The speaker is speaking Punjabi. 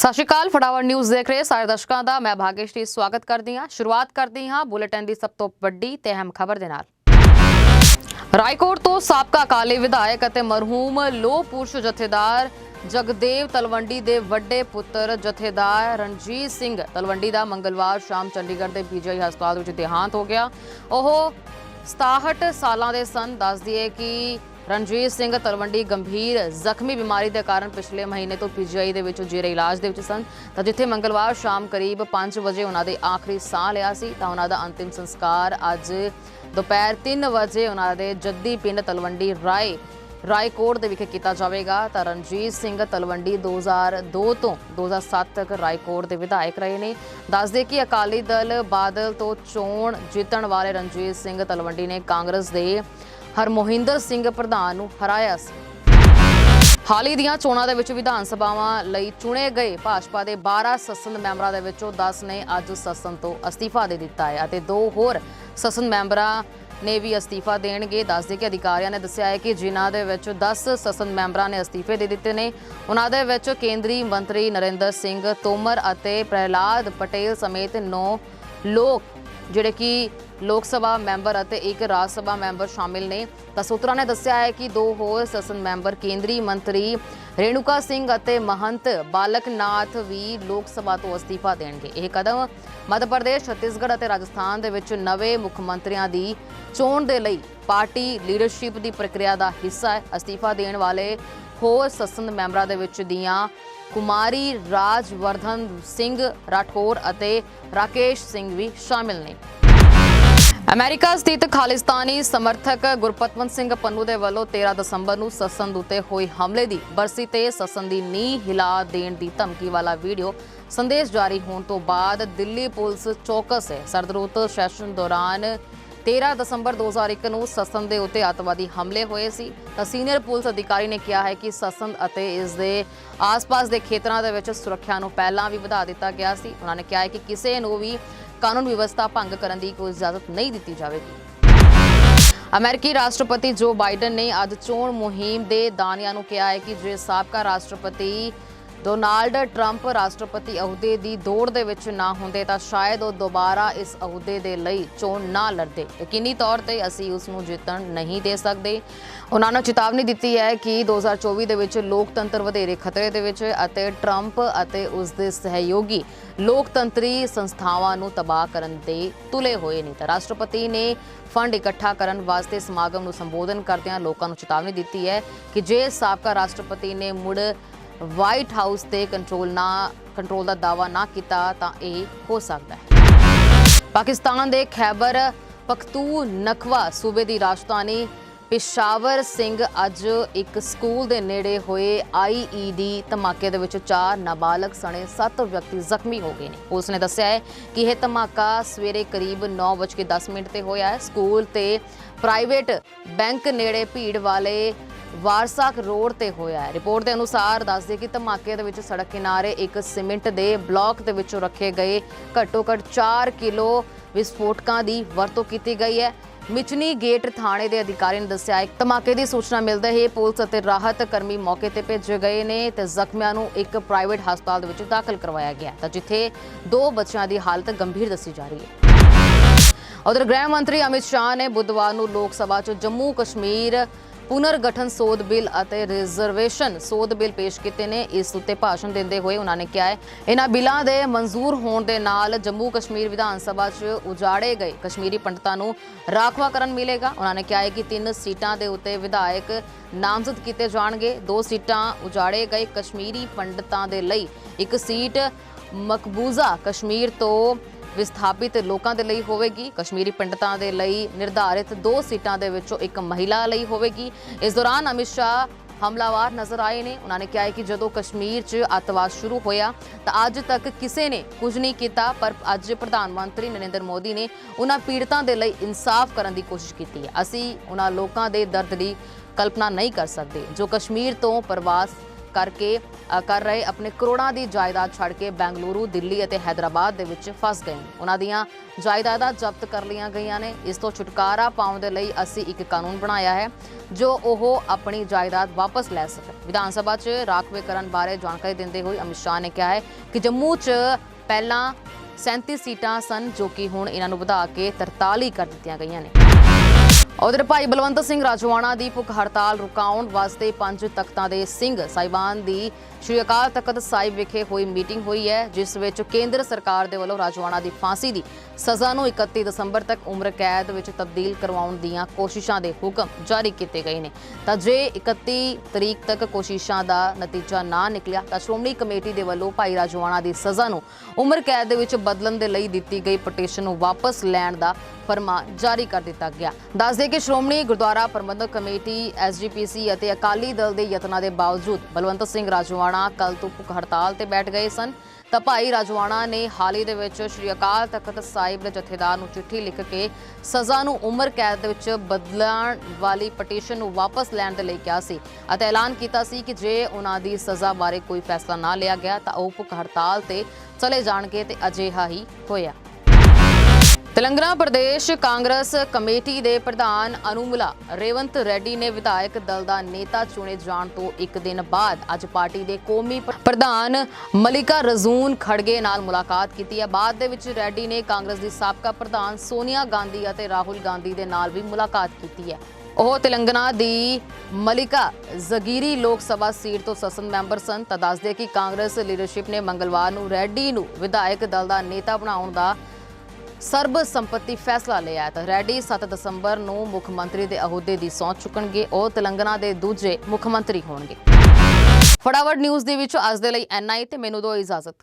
ਸਤਿ ਸ਼੍ਰੀ ਅਕਾਲ, ਫਟਾਫਟ ਨਿਊਜ਼ ਦੇਖ ਰਹੇ ਸਾਰੇ ਦਰਸ਼ਕਾਂ ਦਾ ਮੈਂ ਭਾਗੇਸ਼ਰੀ ਸਵਾਗਤ ਕਰਦੀ ਹਾਂ। ਸ਼ੁਰੂਆਤ ਕਰਦੀ ਹਾਂ ਬੁਲੇਟਿਨ ਦੀ ਸਭ ਤੋਂ ਵੱਡੀ ਤੇ ਅਹਿਮ ਖਬਰ ਦੇ ਨਾਲ। ਰਾਏਕੋਟ ਤੋਂ ਸਾਬਕਾ ਅਕਾਲੀ ਵਿਧਾਇਕ ਅਤੇ ਮਰਹੂਮ ਲੋਹ ਪੁਰਸ਼ ਜਥੇਦਾਰ ਜਗਦੇਵ ਤਲਵੰਡੀ ਦੇ ਵੱਡੇ ਪੁੱਤਰ ਜਥੇਦਾਰ ਰਣਜੀਤ ਸਿੰਘ ਤਲਵੰਡੀ ਦਾ ਮੰਗਲਵਾਰ ਸ਼ਾਮ ਚੰਡੀਗੜ੍ਹ ਦੇ ਪੀਜੀਆਈ ਹਸਪਤਾਲ ਵਿੱਚ ਦੇਹਾਂਤ ਹੋ ਗਿਆ। ਉਹ 67 ਸਾਲਾਂ ਦੇ ਸਨ। ਦੱਸ ਦਈਏ ਕਿ ਰਣਜੀਤ ਸਿੰਘ ਤਲਵੰਡੀ ਗੰਭੀਰ ਜ਼ਖਮੀ ਬਿਮਾਰੀ ਦੇ ਕਾਰਨ ਪਿਛਲੇ ਮਹੀਨੇ ਤੋਂ ਪੀਜੀਆਈ ਦੇ ਵਿੱਚ ਜੇਰੇ ਇਲਾਜ ਦੇ ਵਿੱਚ ਸਨ। ਤਾਂ ਜਿੱਥੇ ਮੰਗਲਵਾਰ ਸ਼ਾਮ ਕਰੀਬ 5 ਵਜੇ ਉਹਨਾਂ ਦੇ ਆਖਰੀ ਸਾਹ ਲਿਆ ਸੀ, ਤਾਂ ਉਹਨਾਂ ਦਾ ਅੰਤਿਮ ਸੰਸਕਾਰ ਅੱਜ ਦੁਪਹਿਰ 3 ਵਜੇ ਉਹਨਾਂ ਦੇ ਜੱਦੀ ਪਿੰਡ ਤਲਵੰਡੀ ਰਾਏ, ਰਾਏਕੋਟ ਦੇ ਵਿਖੇ ਕੀਤਾ ਜਾਵੇਗਾ। ਤਾਂ ਰਣਜੀਤ ਸਿੰਘ ਤਲਵੰਡੀ 2002 ਤੋਂ 2007 ਤੱਕ ਰਾਏਕੋਟ ਦੇ ਵਿਧਾਇਕ ਰਹੇ ਨੇ। ਦੱਸਦੇ ਕਿ ਅਕਾਲੀ ਦਲ ਬਾਦਲ ਤੋਂ ਚੋਣ ਜਿੱਤਣ ਵਾਲੇ ਰਣਜੀਤ ਸਿੰਘ ਤਲਵੰਡੀ ਨੇ ਕਾਂਗਰਸ ਦੇ ਹਰਮੋਹਿੰਦਰ ਸਿੰਘ ਪ੍ਰਧਾਨ ਨੂੰ ਹਰਾਇਆ ਸੀ। ਹਾਲ ਹੀ ਦੀਆਂ ਚੋਣਾਂ ਦੇ ਵਿੱਚ ਵਿਧਾਨ ਸਭਾਵਾਂ ਲਈ ਚੁਣੇ ਗਏ ਭਾਜਪਾ ਦੇ 12 ਸੰਸਦ ਮੈਂਬਰਾਂ ਦੇ ਵਿੱਚੋਂ 10 ਨੇ ਅੱਜ ਸਦਨ ਤੋਂ ਅਸਤੀਫਾ ਦੇ ਦਿੱਤਾ ਹੈ ਅਤੇ ਦੋ ਹੋਰ ਸੰਸਦ ਮੈਂਬਰਾਂ ਨੇ ਵੀ ਅਸਤੀਫਾ ਦੇਣਗੇ। ਦੱਸਦੇ ਕਿ ਅਧਿਕਾਰੀਆਂ ਨੇ ਦੱਸਿਆ ਹੈ ਕਿ ਜਿਨ੍ਹਾਂ ਦੇ ਵਿੱਚ 10 ਸੰਸਦ ਮੈਂਬਰਾਂ ਨੇ ਅਸਤੀਫੇ ਦੇ ਦਿੱਤੇ ਨੇ, ਉਹਨਾਂ ਦੇ ਵਿੱਚ ਕੇਂਦਰੀ ਮੰਤਰੀ ਨਰਿੰਦਰ ਸਿੰਘ ਤੋਮਰ ਅਤੇ ਪ੍ਰਹਿਲਾਦ ਪਟੇਲ ਸਮੇਤ 9 ਲੋਕ, ਜਿਹੜੇ ਕਿ ਲੋਕ ਸਭਾ ਮੈਂਬਰ ਅਤੇ ਇੱਕ ਰਾਜ ਸਭਾ ਮੈਂਬਰ ਸ਼ਾਮਿਲ ਨੇ। ਤਾਂ ਸੂਤਰਾਂ ਨੇ ਦੱਸਿਆ ਹੈ ਕਿ ਦੋ ਹੋਰ ਸੰਸਦ ਮੈਂਬਰ ਕੇਂਦਰੀ ਮੰਤਰੀ ਰੇਣੂਕਾ ਸਿੰਘ ਅਤੇ ਮਹੰਤ ਬਾਲਕਨਾਥ ਵੀ ਲੋਕ ਸਭਾ ਤੋਂ ਅਸਤੀਫਾ ਦੇਣਗੇ। ਇਹ ਕਦਮ ਮੱਧ ਪ੍ਰਦੇਸ਼, ਛੱਤੀਸਗੜ੍ਹ ਅਤੇ ਰਾਜਸਥਾਨ ਦੇ ਵਿੱਚ ਨਵੇਂ ਮੁੱਖ ਮੰਤਰੀਆਂ ਦੀ ਚੋਣ ਦੇ ਲਈ ਪਾਰਟੀ ਲੀਡਰਸ਼ਿਪ ਦੀ ਪ੍ਰਕਿਰਿਆ ਦਾ ਹਿੱਸਾ ਹੈ। ਅਸਤੀਫਾ ਦੇਣ ਵਾਲੇ ਹੋਰ ਸੰਸਦ ਮੈਂਬਰਾਂ ਦੇ ਵਿੱਚ ਦੀਆਂ ਕੁਮਾਰੀ ਰਾਜਵਰਧਨ ਸਿੰਘ ਰਾਠੌਰ ਅਤੇ ਰਾਕੇਸ਼ ਸਿੰਘ ਵੀ ਸ਼ਾਮਿਲ ਨੇ। ਅਮਰੀਕਾ ਸਥਿਤ ਖਾਲਿਸਤਾਨੀ ਸਮਰਥਕ ਗੁਰਪਤਵੰਤ ਸਿੰਘ ਪੰਨੂ ਦੇ ਵੱਲੋਂ 13 ਦਸੰਬਰ ਨੂੰ ਸਸਨ ਉਤੇ ਹੋਏ ਹਮਲੇ ਦੀ ਬਰਸੀ ਤੇ ਸਸਨ ਦੀ ਨੀਂਹ ਹਿਲਾ ਦੇਣ ਦੀ ਧਮਕੀ ਵਾਲਾ ਵੀਡੀਓ ਸੰਦੇਸ਼ ਜਾਰੀ ਹੋਣ ਤੋਂ ਬਾਅਦ ਦਿੱਲੀ ਪੁਲਿਸ ਚੌਕਸ ਹੈ। ਸਰਦਰੂਤ ਸੈਸ਼ਨ ਦੌਰਾਨ 13 ਦਸੰਬਰ 2001 ਨੂੰ ਸਸਨ ਦੇ ਉੱਤੇ ਅੱਤਵਾਦੀ ਹਮਲੇ ਹੋਏ ਸੀ। ਤਾਂ ਸੀਨੀਅਰ ਪੁਲਿਸ ਅਧਿਕਾਰੀ ਨੇ ਕਿਹਾ ਹੈ ਕਿ ਸਸਨ ਅਤੇ ਇਸ ਦੇ ਆਸ-ਪਾਸ ਦੇ ਖੇਤਰਾਂ ਦੇ ਵਿੱਚ ਸੁਰੱਖਿਆ ਨੂੰ ਪਹਿਲਾਂ ਵੀ ਵਧਾ ਦਿੱਤਾ ਗਿਆ ਸੀ। ਉਹਨਾਂ ਨੇ ਕਿਹਾ ਹੈ ਕਿ ਕਿਸੇ ਨੂੰ ਵੀ ਕਾਨੂੰਨ ਵਿਵਸਥਾ ਭੰਗ ਕਰਨ ਦੀ ਕੋਈ ਇਜਾਜ਼ਤ ਨਹੀਂ ਦਿੱਤੀ ਜਾਵੇਗੀ। ਅਮਰੀਕੀ ਰਾਸ਼ਟਰਪਤੀ ਜੋ ਬਾਈਡਨ ਨੇ ਅੱਜ ਚੋਣ ਮੁਹਿੰਮ ਦੇ ਦਾਨੀਆਂ ਨੂੰ ਕਿਹਾ ਹੈ ਕਿ ਜੇ ਸਾਬਕਾ ਰਾਸ਼ਟਰਪਤੀ ਡੋਨਾਲਡ ਟਰੰਪ ਰਾਸ਼ਟਰਪਤੀ ਅਹੁਦੇ ਦੀ ਦੌੜ ਦੇ ਵਿੱਚ ਨਾ ਹੁੰਦੇ ਤਾਂ ਸ਼ਾਇਦ ਉਹ ਦੁਬਾਰਾ ਇਸ ਅਹੁਦੇ ਦੇ ਲਈ ਚੋਣ ਨਾ ਲੜਦੇ। ਯਕੀਨੀ ਤੌਰ ਤੇ ਅਸੀਂ ਉਸ ਨੂੰ ਜਿੱਤਣ ਨਹੀਂ ਦੇ ਸਕਦੇ। ਉਹਨਾਂ ਨੇ ਚੇਤਾਵਨੀ ਦਿੱਤੀ ਹੈ ਕਿ 2024 ਦੇ ਵਿੱਚ ਲੋਕਤੰਤਰ ਵਧੇਰੇ ਖਤਰੇ ਦੇ ਵਿੱਚ ਅਤੇ ਟਰੰਪ ਅਤੇ ਉਸ ਦੇ ਸਹਿਯੋਗੀ ਲੋਕਤੰਤਰੀ ਸੰਸਥਾਵਾਂ ਨੂੰ ਤਬਾਹ ਕਰਨ ਦੇ ਤੁਲੇ ਹੋਏ ਨੇ ਤਾਂ ਰਾਸ਼ਟਰਪਤੀ ਨੇ ਫੰਡ ਇਕੱਠਾ ਕਰਨ ਵਾਸਤੇ ਸਮਾਗਮ ਨੂੰ ਸੰਬੋਧਨ ਕਰਦਿਆਂ ਲੋਕਾਂ ਨੂੰ ਚੇਤਾਵਨੀ ਦਿੱਤੀ ਹੈ ਕਿ ਜੇ ਸਾਬਕਾ ਰਾਸ਼ਟਰਪਤੀ ਨੇ ਮੁੜ ਵਾਈਟ ਹਾਊਸ ਤੇ ਕੰਟਰੋਲ ਨਾ ਕੰਟਰੋਲ ਦਾ ਦਾਵਾ ਨਾ ਕੀਤਾ ਤਾਂ ਇਹ ਹੋ ਸਕਦਾ ਹੈ। ਪਾਕਿਸਤਾਨ ਦੇ ਖੈਬਰ ਪਖਤੂ ਪਖਤੂਨਖਵਾ ਸੂਬੇ ਦੀ ਰਾਜਧਾਨੀ ਪਿਸ਼ਾਵਰ ਸਿੰਘ ਅੱਜ ਇੱਕ ਸਕੂਲ ਦੇ ਨੇੜੇ ਹੋਏ ਆਈਈਡੀ ਧਮਾਕੇ ਦੇ ਵਿੱਚ ਚਾਰ ਨਾਬਾਲਗ ਸਣੇ 7 ਵਿਅਕਤੀ ਜ਼ਖਮੀ ਹੋ ਗਏ ਨੇ। ਪੁਲਿਸ ਨੇ ਦੱਸਿਆ ਹੈ ਕਿ ਇਹ ਧਮਾਕਾ ਸਵੇਰੇ ਕਰੀਬ 9:10 ਮਿੰਟ ਤੇ ਹੋਇਆ ਹੈ। ਸਕੂਲ ਤੇ ਪ੍ਰਾਈਵੇਟ ਬੈਂਕ ਨੇੜੇ ਭੀੜ ਵਾਲੇ ਵਾਰਸਾਕ ਰੋਡ ਤੇ ਹੋਇਆ ਹੈ। ਰਿਪੋਰਟ ਦੇ ਅਨੁਸਾਰ ਦੱਸਦੇ ਕਿ ਧਮਾਕੇ ਦੇ ਵਿੱਚ ਸੜਕ ਕਿਨਾਰੇ ਇੱਕ ਸੀਮਿੰਟ ਦੇ ਬਲਾਕ ਦੇ ਵਿੱਚੋਂ ਰੱਖੇ ਗਏ ਘੱਟੋ-ਘੱਟ 4 ਕਿਲੋ ਵਿਸਫੋਟਕਾਂ ਦੀ ਵਰਤੋਂ ਕੀਤੀ ਗਈ ਹੈ। ਮਿਚਨੀ ਗੇਟ ਥਾਣੇ ਦੇ ਅਧਿਕਾਰੀ ਨੇ ਦੱਸਿਆ ਹੈ ਧਮਾਕੇ ਦੀ ਸੂਚਨਾ ਮਿਲਦੇ ਹੀ ਪੁਲਿਸ ਅਤੇ ਰਾਹਤ ਕਰਮੀ ਮੌਕੇ ਤੇ ਭੇਜੇ ਗਏ ਨੇ ਤੇ ਜ਼ਖਮੀਆਂ ਨੂੰ ਇੱਕ ਪ੍ਰਾਈਵੇਟ ਹਸਪਤਾਲ ਦੇ ਵਿੱਚ ਦਾਖਲ ਕਰਵਾਇਆ ਗਿਆ ਤਾਂ ਜਿੱਥੇ ਦੋ ਬੱਚਿਆਂ ਦੀ ਹਾਲਤ ਗੰਭੀਰ ਦੱਸੀ ਜਾ ਰਹੀ ਹੈ। ਉਧਰ ਗ੍ਰਹਿ ਮੰਤਰੀ ਅਮਿਤ ਸ਼ਾਹ ਨੇ ਬੁੱਧਵਾਰ ਨੂੰ ਲੋਕ ਸਭਾ 'ਚ ਜੰਮੂ ਕਸ਼ਮੀਰ ਪੁਨਰਗਠਨ ਸੋਧ ਬਿੱਲ ਅਤੇ ਰਿਜ਼ਰਵੇਸ਼ਨ ਸੋਧ ਬਿੱਲ ਪੇਸ਼ ਕੀਤੇ ਨੇ। ਇਸ ਉੱਤੇ ਭਾਸ਼ਣ ਦਿੰਦੇ ਹੋਏ ਉਹਨਾਂ ਨੇ ਕਿਹਾ ਹੈ, ਇਹਨਾਂ ਬਿੱਲਾਂ ਦੇ ਮਨਜ਼ੂਰ ਹੋਣ ਦੇ ਨਾਲ ਜੰਮੂ ਕਸ਼ਮੀਰ ਵਿਧਾਨ ਸਭਾ 'ਚ ਉਜਾੜੇ ਗਏ। ਕਸ਼ਮੀਰੀ ਪੰਡਤਾਂ ਨੂੰ ਰਾਖਵਾਂਕਰਨ ਮਿਲੇਗਾ। ਉਹਨਾਂ ਨੇ ਕਿਹਾ ਹੈ ਕਿ ਤਿੰਨ ਸੀਟਾਂ ਦੇ ਉੱਤੇ ਵਿਧਾਇਕ ਨਾਮਜ਼ਦ ਕੀਤੇ ਜਾਣਗੇ। ਦੋ ਸੀਟਾਂ ਉਜਾੜੇ ਗਏ ਕਸ਼ਮੀਰੀ ਪੰਡਤਾਂ ਦੇ ਲਈ। ਇੱਕ ਸੀਟ ਮਕਬੂਜ਼ਾ ਕਸ਼ਮੀਰ ਤੋਂ ਵਿਸਥਾਪਿਤ ਲੋਕਾਂ ਦੇ ਲਈ ਹੋਵੇਗੀ। ਕਸ਼ਮੀਰੀ ਪੰਡਤਾਂ ਦੇ ਲਈ ਨਿਰਧਾਰਿਤ ਦੋ ਸੀਟਾਂ ਦੇ ਵਿੱਚੋਂ ਇੱਕ ਮਹਿਲਾ ਲਈ ਹੋਵੇਗੀ। ਇਸ ਦੌਰਾਨ ਅਮਿਤ ਸ਼ਾਹ ਹਮਲਾਵਾਰ ਨਜ਼ਰ ਆਏ ਨੇ। ਉਹਨਾਂ ਨੇ ਕਿਹਾ ਕਿ ਜਦੋਂ ਕਸ਼ਮੀਰ 'ਚ ਅੱਤਵਾਦ ਸ਼ੁਰੂ ਹੋਇਆ, ਤਾਂ ਅੱਜ ਤੱਕ ਕਿਸੇ ਨੇ ਕੁਝ ਨਹੀਂ ਕੀਤਾ, ਪਰ ਅੱਜ ਪ੍ਰਧਾਨ ਮੰਤਰੀ ਨਰਿੰਦਰ ਮੋਦੀ ਨੇ ਉਹਨਾਂ ਪੀੜਤਾਂ ਦੇ ਲਈ ਇਨਸਾਫ ਕਰਨ ਦੀ ਕੋਸ਼ਿਸ਼ ਕੀਤੀ ਹੈ। ਅਸੀਂ ਉਹਨਾਂ ਲੋਕਾਂ ਦੇ ਦਰਦ ਦੀ ਕਲਪਨਾ ਨਹੀਂ ਕਰ ਸਕਦੇ, ਜੋ ਕਸ਼ਮੀਰ ਤੋਂ ਪ੍ਰਵਾਸ ਕਰਕੇ ਕਰ ਰਹੇ ਆਪਣੇ ਕਰੋੜਾਂ ਦੀ ਜਾਇਦਾਦ ਛੱਡ ਕੇ ਬੈਂਗਲੁਰੂ, ਦਿੱਲੀ ਅਤੇ ਹైదరాబాద్ ਦੇ ਵਿੱਚ ਫਸ ਗਏ ਉਹਨਾਂ ਦੀਆਂ ਜਾਇਦਾਦਾਂ ਜ਼ਬਤ ਕਰ ਲਈਆਂ ਗਈਆਂ ਨੇ। ਇਸ ਤੋਂ ਛੁਟਕਾਰਾ ਪਾਉਣ ਦੇ ਲਈ ਅਸੀਂ ਇੱਕ ਕਾਨੂੰਨ ਬਣਾਇਆ ਹੈ, ਜੋ ਉਹ ਆਪਣੀ ਜਾਇਦਾਦ ਵਾਪਸ ਲੈ ਸਕੇ। ਵਿਧਾਨ ਸਭਾ 'ਚ ਰਾਖਵੇਂਕਰਨ ਬਾਰੇ ਜਾਣਕਾਰੀ ਦਿੰਦੇ ਹੋਏ ਅਮਿਤ ਸ਼ਾਹ ਨੇ ਕਿਹਾ ਹੈ ਕਿ ਜੰਮੂ 'ਚ ਪਹਿਲਾਂ 37 ਸੀਟਾਂ ਸਨ ਜੋ ਕਿ ਹੁਣ ਇਹਨਾਂ ਨੂੰ ਵਧਾ ਕੇ 43 ਕਰ ਦਿੱਤੀਆਂ ਗਈਆਂ ਨੇ। ਉਧਰ ਭਾਈ ਬਲਵੰਤ ਸਿੰਘ ਰਾਜਵਾਨਾ ਦੀ ਭੁੱਖ ਹੜਤਾਲ ਰੁਕਾਉਣ ਵਾਸਤੇ ਪੰਜ ਤਖਤਾਂ ਦੇ ਸਿੰਘ ਸਾਹਿਬਾਨ ਦੀ ਸ਼੍ਰੀ ਅਕਾਲ ਤਖਤ ਸਾਹਿਬ ਵਿਖੇ ਹੋਈ ਮੀਟਿੰਗ ਹੋਈ ਹੈ, ਜਿਸ ਵਿੱਚ ਕੇਂਦਰ ਸਰਕਾਰ ਦੇ ਵੱਲੋਂ ਰਾਜਵਾਨਾ ਦੀ ਫਾਂਸੀ ਦੀ ਸਜ਼ਾ ਨੂੰ 31 ਦਸੰਬਰ ਤੱਕ ਉਮਰ ਕੈਦ ਵਿੱਚ ਤਬਦੀਲ ਕਰਵਾਉਣ ਦੀਆਂ ਕੋਸ਼ਿਸ਼ਾਂ ਦੇ ਹੁਕਮ ਜਾਰੀ ਕੀਤੇ ਗਏ ਨੇ। ਤਾਂ ਜੇ 31 ਤਰੀਕ ਤੱਕ ਕੋਸ਼ਿਸ਼ਾਂ ਦਾ ਨਤੀਜਾ ਨਾ ਨਿਕਲਿਆ, ਤਾਂ ਸ਼੍ਰੋਮਣੀ ਕਮੇਟੀ ਦੇ ਵੱਲੋਂ ਭਾਈ ਰਾਜਵਾਨਾ ਦੀ ਸਜ਼ਾ ਨੂੰ ਉਮਰ ਕੈਦ ਦੇ ਵਿੱਚ ਬਦਲਣ ਦੇ ਲਈ ਦਿੱਤੀ ਗਈ ਪਟੀਸ਼ਨ ਨੂੰ ਵਾਪਸ ਲੈਣ ਦਾ ਫਰਮਾਨ ਜਾਰੀ ਕਰ ਦਿੱਤਾ ਗਿਆ। ਦੱਸਦੇ ਕਿ ਸ਼੍ਰੋਮਣੀ ਗੁਰਦੁਆਰਾ ਪ੍ਰਬੰਧਕ ਕਮੇਟੀ ਐਸਜੀਪੀਸੀ ਅਤੇ ਅਕਾਲੀ ਦਲ ਦੇ ਯਤਨਾਂ ਦੇ ਬਾਵਜੂਦ ਬਲਵੰਤ ਸਿੰਘ ਰਾਜਵਾਨਾ ਕੱਲ ਤੋਂ ਭੁੱਖ ਹੜਤਾਲ ਤੇ ਬੈਠ ਗਏ ਸਨ। ਤਾਂ ਭਾਈ ਰਾਜਵਾਨਾ ਨੇ ਹਾਲ ਹੀ ਦੇ ਵਿੱਚ ਸ਼੍ਰੀ ਅਕਾਲ ਤਖਤ ਸਾਹਿਬ ਦੇ ਜਥੇਦਾਰ ਨੂੰ ਚਿੱਠੀ ਲਿਖ ਕੇ ਸਜ਼ਾ ਨੂੰ ਉਮਰ ਕੈਦ ਦੇ ਵਿੱਚ ਬਦਲਣ ਵਾਲੀ ਪਟੀਸ਼ਨ ਨੂੰ ਵਾਪਸ ਲੈਣ ਦੇ ਲਈ ਕਿਹਾ ਸੀ ਅਤੇ ਐਲਾਨ ਕੀਤਾ ਸੀ ਕਿ ਜੇ ਉਹਨਾਂ ਦੀ ਸਜ਼ਾ ਬਾਰੇ ਕੋਈ ਫੈਸਲਾ ਨਾ ਲਿਆ ਗਿਆ ਤਾਂ ਉਹ ਭੁੱਖ ਹੜਤਾਲ ਤੇ ਚਲੇ ਜਾਣਗੇ ਤੇ ਅਜਿਹਾ ਹੀ ਹੋਇਆ। ਤੇਲੰਗਾਨਾ ਪ੍ਰਦੇਸ਼ ਕਾਂਗਰਸ ਕਮੇਟੀ ਦੇ ਪ੍ਰਧਾਨ ਅਨੁਮਲਾ ਰੇਵੰਤ ਰੈਡੀ ਨੇ ਵਿਧਾਇਕ ਦਲ ਦਾ ਨੇਤਾ ਚੁਣੇ ਜਾਣ ਤੋਂ ਇੱਕ ਦਿਨ ਬਾਅਦ ਅੱਜ ਪਾਰਟੀ ਦੇ ਕੌਮੀ ਪ੍ਰਧਾਨ ਮਲਿਕਾ ਰਜ਼ੂਨ ਖੜਗੇ ਨਾਲ ਮੁਲਾਕਾਤ ਕੀਤੀ ਹੈ। ਬਾਅਦ ਦੇ ਵਿੱਚ ਰੈਡੀ ਨੇ ਕਾਂਗਰਸ ਦੀ ਸਾਬਕਾ ਪ੍ਰਧਾਨ ਸੋਨੀਆ ਗਾਂਧੀ ਅਤੇ ਰਾਹੁਲ ਗਾਂਧੀ ਦੇ ਨਾਲ ਵੀ ਮੁਲਾਕਾਤ ਕੀਤੀ ਹੈ। ਉਹ ਤੇਲੰਗਾਨਾ ਦੀ ਮਲਿਕਾ ਜ਼ਗੀਰੀ ਲੋਕ ਸਭਾ ਸੀਟ ਤੋਂ ਸੰਸਦ ਮੈਂਬਰ ਸਨ। ਤਾਂ ਦੱਸਦੇ ਕਿ ਕਾਂਗਰਸ ਲੀਡਰਸ਼ਿਪ ਨੇ ਮੰਗਲਵਾਰ ਨੂੰ ਰੈਡੀ ਨੂੰ ਵਿਧਾਇਕ ਦਲ ਦਾ ਨੇਤਾ ਬਣਾਉਣ ਦਾ ਸਰਬ ਸੰਪਤੀ ਫੈਸਲਾ ਲਿਆ ਤਾਂ ਰੈਡੀ 7 ਦਸੰਬਰ ਨੂੰ ਮੁੱਖ ਮੰਤਰੀ ਦੇ ਅਹੁਦੇ ਦੀ ਸਹੁੰ ਚੁੱਕਣਗੇ। ਉਹ ਤੇਲੰਗਾਨਾ ਦੇ ਦੂਜੇ ਮੁੱਖ ਮੰਤਰੀ ਹੋਣਗੇ। ਫਟਾਫਟ ਨਿਊਜ਼ ਦੇ ਵਿੱਚ ਅੱਜ ਦੇ ਲਈ ਐਨਆਈ ਤੇ ਮੈਨੂੰ ਦਿਓ ਇਜਾਜ਼ਤ।